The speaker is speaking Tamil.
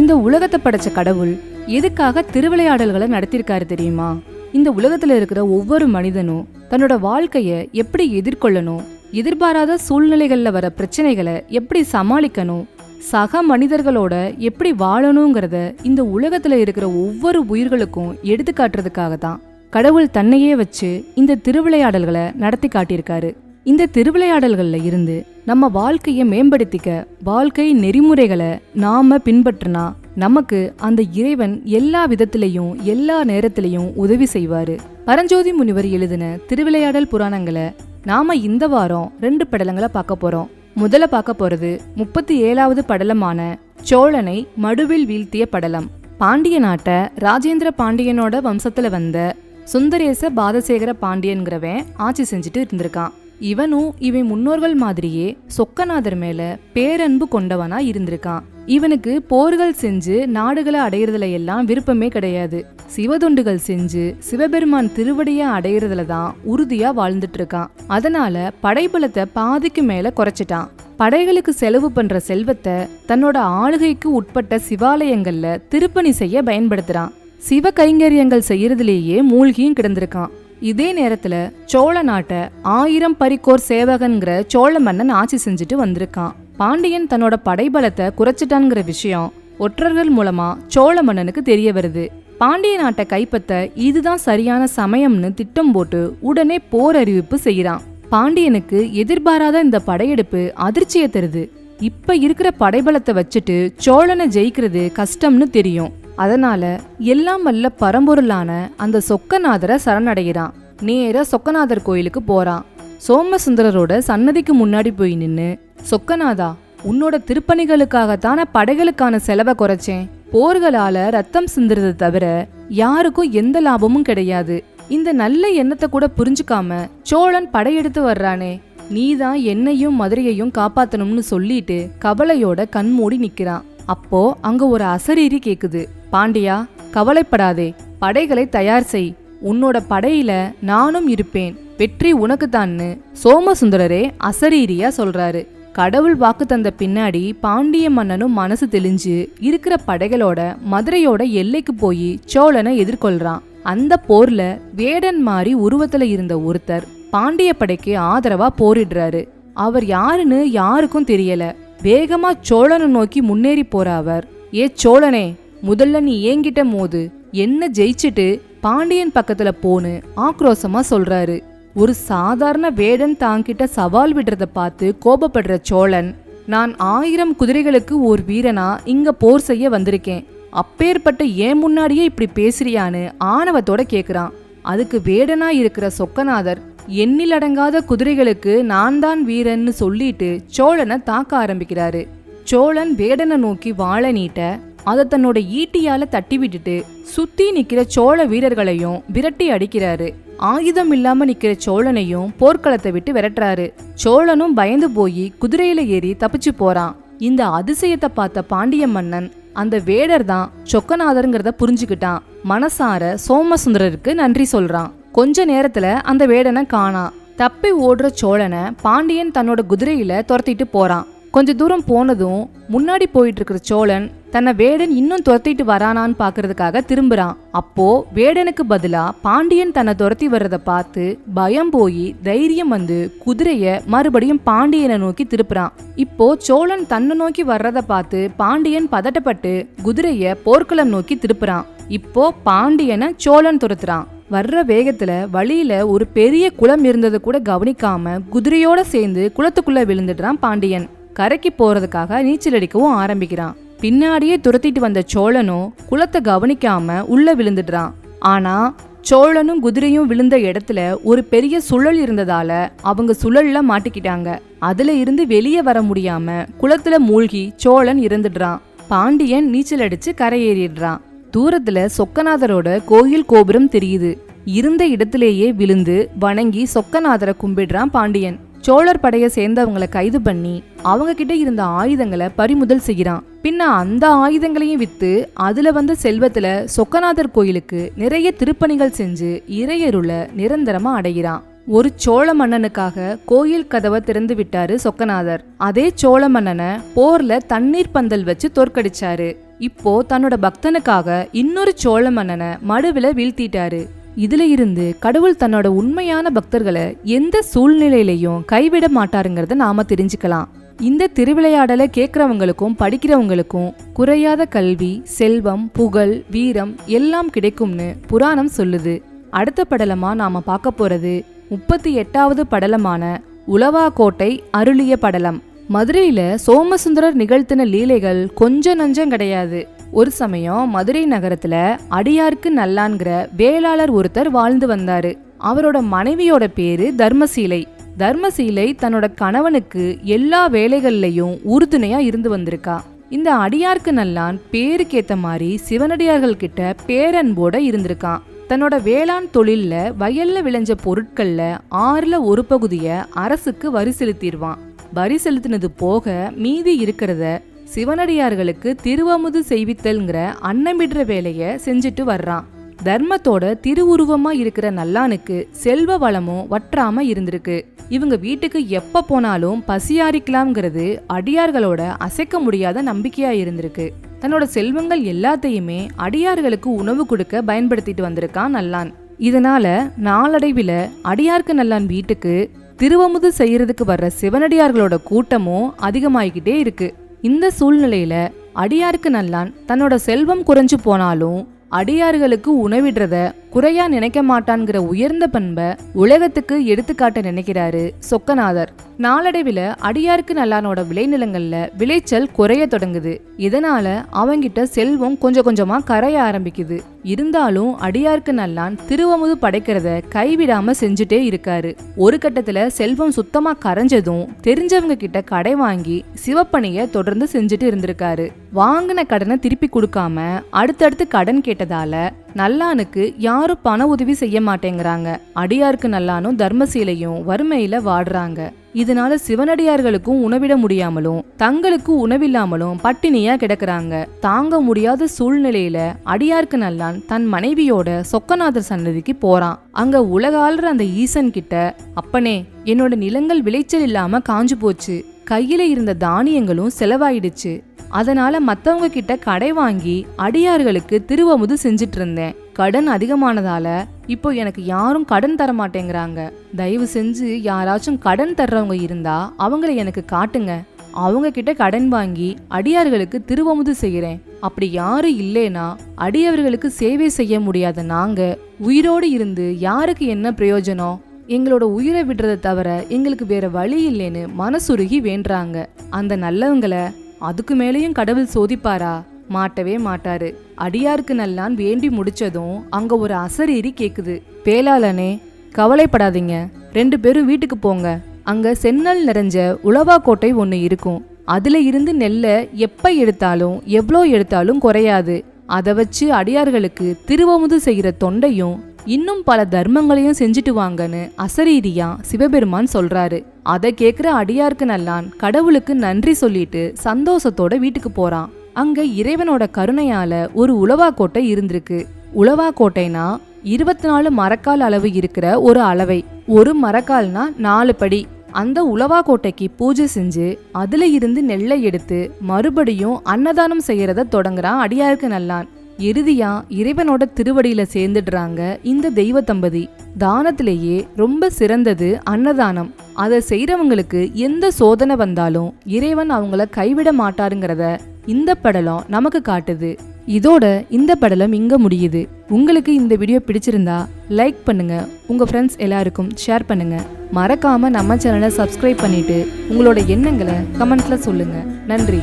இந்த உலகத்தை படைச்ச கடவுள் எதுக்காக திருவிளையாடல்களை நடத்திருக்காரு தெரியுமா? இந்த உலகத்துல இருக்கிற ஒவ்வொரு மனிதனும் தன்னோட வாழ்க்கைய எப்படி எதிர்கொள்ளணும் எதிர்பாராத சூழ்நிலைகள்ல வர பிரச்சனைகளை எப்படி சமாளிக்கணும் சக மனிதர்களோட எப்படி வாழணுங்கிறத இந்த உலகத்துல இருக்கிற ஒவ்வொரு உயிர்களுக்கும் எடுத்து காட்டுறதுக்காக தான் கடவுள் தன்னையே வச்சு இந்த திருவிளையாடல்களை நடத்தி காட்டியிருக்காரு. இந்த திருவிளையாடல்களில் இருந்து நம்ம வாழ்க்கையை மேம்படுத்திக்க வாழ்க்கை நெறிமுறைகளை நாம பின்பற்றினா நமக்கு அந்த இறைவன் எல்லா விதத்திலையும் எல்லா நேரத்திலையும் உதவி செய்வாரு. பரஞ்சோதி முனிவர் எழுதின திருவிளையாடல் புராணங்களை நாம இந்த வாரம் ரெண்டு படலங்களை பார்க்க போறோம். முதல்ல பார்க்க போறது முப்பத்தி ஏழாவது படலமான சோழனை மடுவில் வீழ்த்திய படலம். பாண்டிய நாட்டை ராஜேந்திர பாண்டியனோட வம்சத்துல வந்த சுந்தரேச பாதசேகர பாண்டியன்கிறவன் ஆட்சி செஞ்சுட்டு இருந்திருக்கான். இவனும் இவன் முன்னோர்கள் மாதிரியே சொக்கநாதர் மேல பேரன்பு கொண்டவனா இருந்திருக்கான். இவனுக்கு போர்கள் செஞ்சு நாடுகளை அடையிறதுல எல்லாம் விருப்பமே கிடையாது. சிவதொண்டுகள் செஞ்சு சிவபெருமான் திருவடிய அடையிறதுல தான் உறுதியா வாழ்ந்துட்டு இருக்கான் அதனால படைபலத்தை பாதிக்கு மேல குறைச்சிட்டான். படைகளுக்கு செலவு பண்ற செல்வத்தை தன்னோட ஆளுகைக்கு உட்பட்ட சிவாலயங்கள்ல திருப்பணி செய்ய பயன்படுத்துறான். சிவ கைங்கரியங்கள் செய்யறதுலேயே மூழ்கியும் கிடந்திருக்கான். இதே நேரத்துல சோழ நாட்டை ஆயிரம் பரிக்கோர் சேவகன்கிற சோழ மன்னன் ஆட்சி செஞ்சுட்டு வந்திருக்கான். பாண்டியன் தன்னோட படைபலத்தை குறைச்சிட்டான்ங்கிற விஷயம் ஒற்றர்கள் மூலமா சோழ மன்னனுக்கு தெரிய வருது. பாண்டிய நாட்டை கைப்பற்ற இதுதான் சரியான சமயம்னு திட்டம் போட்டு உடனே போர் அறிவிப்பு செய்கிறான். பாண்டியனுக்கு எதிர்பாராத இந்த படையெடுப்பு அதிர்ச்சியை தருது. இப்ப இருக்கிற படைபலத்தை வச்சுட்டு சோழனை ஜெயிக்கிறது கஷ்டம்னு தெரியும். அதனால எல்லாம் வல்ல பரம்பொருளான அந்த சொக்கநாதரை சரணடைகிறான். நேராக சொக்கநாதர் கோயிலுக்கு போறான். சோமசுந்தரரோட சன்னதிக்கு முன்னாடி போய் நின்று சொக்கநாதா உன்னோட திருப்பணிகளுக்காகத்தான படைகளுக்கான செலவை குறைச்சேன். போர்களால ரத்தம் சிந்துறது தவிர யாருக்கும் எந்த லாபமும் கிடையாது. இந்த நல்ல எண்ணத்தை கூட புரிஞ்சுக்காம சோழன் படையெடுத்து வர்றானே. நீதான் என்னையும் மதுரையையும் காப்பாத்தணும்னு சொல்லிட்டு கவலையோட கண்மூடி நிக்கிறான். அப்போ அங்க ஒரு அசரீரி கேக்குது. பாண்டியா கவலைப்படாதே. படைகளை தயார் செய். உன்னோட படையில நானும் இருப்பேன். வெற்றி உனக்குத்தான்னு சோமசுந்தரரே அசரீரியா சொல்றாரு. கடவுள் வாக்கு தந்த பின்னாடி பாண்டிய மன்னனும் மனசு தெளிஞ்சு இருக்கிற படைகளோட மதுரையோட எல்லைக்கு போய் சோழனை எதிர்கொள்றான். அந்த போர்ல வேடன் மாறி உருவத்துல இருந்த ஒருத்தர் பாண்டிய படைக்கு ஆதரவா போரிடுறாரு. அவர் யாருன்னு யாருக்கும் தெரியல. வேகமா சோழனை நோக்கி முன்னேறி போற அவர் ஏ சோழனே முதல்ல நீ ஏங்கிட்ட மோது என்ன ஜெயிச்சுட்டு பாண்டியன் பக்கத்துல போன்னு ஆக்ரோசமா சொல்றாரு. ஒரு சாதாரண வேடன் தாங்கிட்ட சவால் விடுறத பார்த்து கோபப்படுற சோழன் நான் ஆயிரம் குதிரைகளுக்கு ஒரு வீரனா இங்க போர் செய்ய வந்திருக்கேன். அப்பேற்பட்ட ஏன் முன்னாடியே இப்படி பேசுறியான்னு ஆணவத்தோட கேக்குறான். அதுக்கு வேடனா இருக்கிற சொக்கநாதர் எண்ணிலடங்காத குதிரைகளுக்கு நான் தான் வீரன்னு சொல்லிட்டு சோழனை தாக்க ஆரம்பிக்கிறாரு. சோழன் வேடனை நோக்கி வாழ நீட்ட அதை தன்னோட ஈட்டியால தட்டி விட்டுட்டு சுத்தி நிக்கிற சோழ வீரர்களையும் விரட்டி அடிக்கிறாரு. ஆயுதம் இல்லாம நிக்கிற சோழனையும் போர்க்களத்தை விட்டு விரட்டுறாரு. சோழனும் பயந்து போய் குதிரையில ஏறி தப்பிச்சு போறான். இந்த அதிசயத்தை பார்த்த பாண்டிய மன்னன் அந்த வேடர் தான் சொக்கநாதருங்கிறத புரிஞ்சுக்கிட்டான். மனசார சோமசுந்தரருக்கு நன்றி சொல்றான். கொஞ்ச நேரத்துல அந்த வேடனை காணான் தப்பி ஓடுற சோழனை பாண்டியன் தன்னோட குதிரையில துரத்திட்டு போறான். கொஞ்ச தூரம் போனதும் முன்னாடி போயிட்டு இருக்கிற சோழன் தன்னை வேடன் இன்னும் துரத்திட்டு வரானான்னு பாக்குறதுக்காக திரும்புறான். அப்போ வேடனுக்கு பதிலா பாண்டியன் தன்னை துரத்தி வர்றத பார்த்து பயம் போய் தைரியம் வந்து குதிரைய மறுபடியும் பாண்டியனை நோக்கி திருப்புறான். இப்போ சோழன் தன்னை நோக்கி வர்றத பார்த்து பாண்டியன் பதட்டப்பட்டு குதிரைய போர்க்களம் நோக்கி திருப்புறான். இப்போ பாண்டியனை சோழன் துரத்துறான். வர்ற வேகத்துல வழியில ஒரு பெரிய குளம் இருந்ததை கூட கவனிக்காம குதிரையோட சேர்ந்து குளத்துக்குள்ள விழுந்துடுறான் பாண்டியன். கரைக்கு போறதுக்காக நீச்சல் அடிக்கவும் ஆரம்பிக்கிறான். பின்னாடியே துரத்திட்டு வந்த சோழனும் குளத்தை கவனிக்காம உள்ள விழுந்துடுறான். ஆனா சோழனும் குதிரையும் விழுந்த இடத்துல ஒரு பெரிய சுழல் இருந்ததால அவங்க சுழல்ல மாட்டிக்கிட்டாங்க. அதுல இருந்து வெளியே வர முடியாம குளத்துல மூழ்கி சோழன் இறந்துடுறான். பாண்டியன் நீச்சல் அடிச்சு கரையேறிடுறான். தூரத்துல சொக்கநாதரோட கோயில் கோபுரம் தெரியுது. இருந்த இடத்திலேயே விழுந்து வணங்கி சொக்கநாதரை கும்பிடுறான் பாண்டியன். சோழர் படையை சேர்ந்தவங்கள கைது பண்ணி அவங்க கிட்ட இருந்த ஆயுதங்களை பறிமுதல் செய்கிறான். பின்ன அந்த ஆயுதங்களையும் வித்து அதுல வந்த செல்வத்துல சொக்கநாதர் கோயிலுக்கு நிறைய திருப்பணிகள் செஞ்சு இறையருள நிரந்தரமா அடைகிறான். ஒரு சோழ மன்னனுக்காக கோயில் கதவை திறந்து விட்டாரு சொக்கநாதர். அதே சோழ மன்னனை போர்ல தண்ணீர் பந்தல் வச்சு தோற்கடிச்சாரு. இப்போ தன்னோட பக்தனுக்காக இன்னொரு சோழ மன்னனை மடுவில வீழ்த்திட்டாரு. இதுல இருந்து கடவுள் தன்னோட உண்மையான பக்தர்களை எந்த சூழ்நிலையிலையும் கைவிட மாட்டாருங்கிறத நாம தெரிஞ்சுக்கலாம். இந்த திருவிளையாடலை கேட்குறவங்களுக்கும் படிக்கிறவங்களுக்கும் குறையாத கல்வி செல்வம் புகழ் வீரம் எல்லாம் கிடைக்கும்னு புராணம் சொல்லுது. அடுத்த படலமா நாம பார்க்க போறது முப்பத்தி எட்டாவது படலமான உளவாக்கோட்டை அருளிய படலம். மதுரையில் சோமசுந்தரர் நிகழ்த்தின லீலைகள் கொஞ்சம் நஞ்சம் கிடையாது. ஒரு சமயம் மதுரை நகரத்துல அடியாருக்கு நல்லான்கிற வேளாளர் ஒருத்தர் வாழ்ந்து வந்தாரு. அவரோட மனைவியோட பேரு தர்மசீலை. தர்மசீலை தன்னோட கணவனுக்கு எல்லா வேலைகள்லையும் உறுதுணையா இருந்து வந்திருக்கா. இந்த அடியாருக்கு நல்லான் பேருக்கேற்ற மாதிரி சிவனடியார்கள் கிட்ட பேரன்போட இருந்திருக்கான் தன்னோட வேளாண் தொழில்ல வயல்ல விளைஞ்ச பொருட்கள்ல ஆறுல ஒரு பகுதியை அரசுக்கு வரி செலுத்திடுவான் வரி செலுத்தினது போக மீதி இருக்கிறத சிவனடியார்களுக்கு திருவமுது செய்வித்தல்ங்கிற அன்னமிடுற வேலையை செஞ்சுட்டு வர்றான். தர்மத்தோட திருவுருவமா இருக்கிற நல்லானுக்கு செல்வ வளமும் வற்றாம இருந்திருக்கு. இவங்க வீட்டுக்கு எப்ப போனாலும் பசியாரிக்கலாம்ங்கிறது அடியார்களோட அசைக்க முடியாத நம்பிக்கையா இருந்திருக்கு. தன்னோட செல்வங்கள் எல்லாத்தையுமே அடியார்களுக்கு உணவு கொடுக்க பயன்படுத்திட்டு வந்திருக்கான் நல்லான். இதனால நாளடைவில் அடியார்க்கு நல்லான் வீட்டுக்கு திருவமுது செய்யறதுக்கு வர்ற சிவனடியார்களோட கூட்டமும் அதிகமாயிக்கிட்டே இருக்கு. இந்த சூழ்நிலையில அடியாருக்கு நல்லான் தன்னோட செல்வம் குறைஞ்சு போனாலும் அடியார்களுக்கு உணவிடுறத குறையா நினைக்க மாட்டான்கிற உயர்ந்த பண்பை உலகத்துக்கு எடுத்துக்காட்ட நினைக்கிறாரு சொக்கநாதர். நாளடைவில் அடியாருக்கு நல்லானோட விளைநிலங்களில் விளைச்சல் குறைய தொடங்குது. இதனால அவங்கிட்ட செல்வம் கொஞ்சம் கொஞ்சமா கரைய ஆரம்பிக்குது. இருந்தாலும் அடியாருக்கு நல்லான் திருவமுது படைக்கிறத கைவிடாம செஞ்சுட்டே இருக்காரு. ஒரு கட்டத்துல செல்வம் சுத்தமா கரைஞ்சதும் தெரிஞ்சவங்க கிட்ட கடை வாங்கி சிவப்பணிய தொடர்ந்து செஞ்சுட்டு இருந்திருக்காரு. வாங்கின கடனை திருப்பி கொடுக்காம அடுத்தடுத்து கடன் கேட்டதால நல்லானுக்கு யாரும் பண உதவி செய்ய மாட்டேங்கிறாங்க. அடியாருக்கு நல்லானும் தர்மசீலையும் வறுமையில வாடுறாங்க. இதனால சிவனடியார்களுக்கும் உணவிட முடியாமலும் தங்களுக்கு உணவில்லாமலும் பட்டினியா கிடக்குறாங்க. தாங்க முடியாத சூழ்நிலையில அடியாருக்கு நல்லான் தன் மனைவியோட சொக்கநாதர் சன்னதிக்கு போறான். அங்க உலகாளுற அந்த ஈசன் கிட்ட அப்பனே என்னோட நிலங்கள் விளைச்சல் இல்லாம காஞ்சு போச்சு. கையில இருந்த தானியங்களும் செலவாயிடுச்சு. அதனால மற்றவங்க கிட்ட கடை வாங்கி அடியார்களுக்கு திருவமுது செஞ்சிட்டு இருந்தேன் கடன் அதிகமானதால இப்போ எனக்கு யாரும் கடன் தர மாட்டேங்கிறாங்க தயவு செஞ்சு யாராச்சும் கடன் தர்றவங்க இருந்தா அவங்கள எனக்கு காட்டுங்க. அவங்க கிட்ட கடன் வாங்கி அடியார்களுக்கு திருவமுது செய்கிறேன் அப்படி யாரும் இல்லைனா அடியவர்களுக்கு சேவை செய்ய முடியாத நாங்க உயிரோடு இருந்து யாருக்கு என்ன பிரயோஜனம்? எங்களோட உயிரை விடுறதை தவிர எங்களுக்கு வேற வழி இல்லைன்னு மனசுருகி வேண்டுறாங்க. அந்த நல்லவங்களை அதுக்கு மேலேயும் கடவுள் சோதிப்பாரா? மாட்டவே மாட்டாரு. அடியாருக்கு நல்லான் வேண்டி முடிச்சதும் அங்க ஒரு அசரீரி கேக்குது. பேலாளனே கவலைப்படாதீங்க. ரெண்டு பேரும் வீட்டுக்கு போங்க. அங்க சென்னல் நிறைஞ்ச உளவா கோட்டை ஒன்று இருக்கும். அதுல இருந்து நெல்லை எப்ப எடுத்தாலும் எவ்வளோ எடுத்தாலும் குறையாது. அதை வச்சு அடியார்களுக்கு திருவமுது செய்கிற தொண்டையும் இன்னும் பல தர்மங்களையும் செஞ்சுட்டு வாங்கன்னு அசரீரியா சிவபெருமான் சொல்றாரு. அதை கேட்குற அடியாருக்கு நல்லான் கடவுளுக்கு நன்றி சொல்லிட்டு சந்தோஷத்தோட வீட்டுக்கு போறான். அங்க இறைவனோட கருணையால ஒரு உளவா கோட்டை இருந்திருக்கு. உளவா கோட்டைனா இருபத்தி நாலு மரக்கால் அளவு இருக்கிற ஒரு அளவை. ஒரு மரக்கால்னா நாலு படி. அந்த உளவா கோட்டைக்கு பூஜை செஞ்சு அதுல இருந்து நெல்லை எடுத்து மறுபடியும் அன்னதானம் செய்யறத தொடங்குறான் அடியாருக்கு நல்லான். இறுதியா இறைவனோட திருவடியில சேர்ந்துடுறாங்க இந்த தெய்வ தம்பதி தானத்திலேயே ரொம்ப சிறந்தது அன்னதானம். அதை செய்யறவங்களுக்கு எந்த சோதனை வந்தாலும் இறைவன் அவங்கள கைவிட மாட்டாருங்கிறத இந்த படலம் நமக்கு காட்டுது. இதோட இந்த படலம் இங்க முடியுது. உங்களுக்கு இந்த வீடியோ பிடிச்சிருந்தா லைக் பண்ணுங்க. உங்க ஃப்ரெண்ட்ஸ் எல்லாருக்கும் ஷேர் பண்ணுங்க. மறக்காம நம்ம சேனலை சப்ஸ்கிரைப் பண்ணிட்டு உங்களோட எண்ணங்களை கமெண்ட்ல சொல்லுங்க. நன்றி.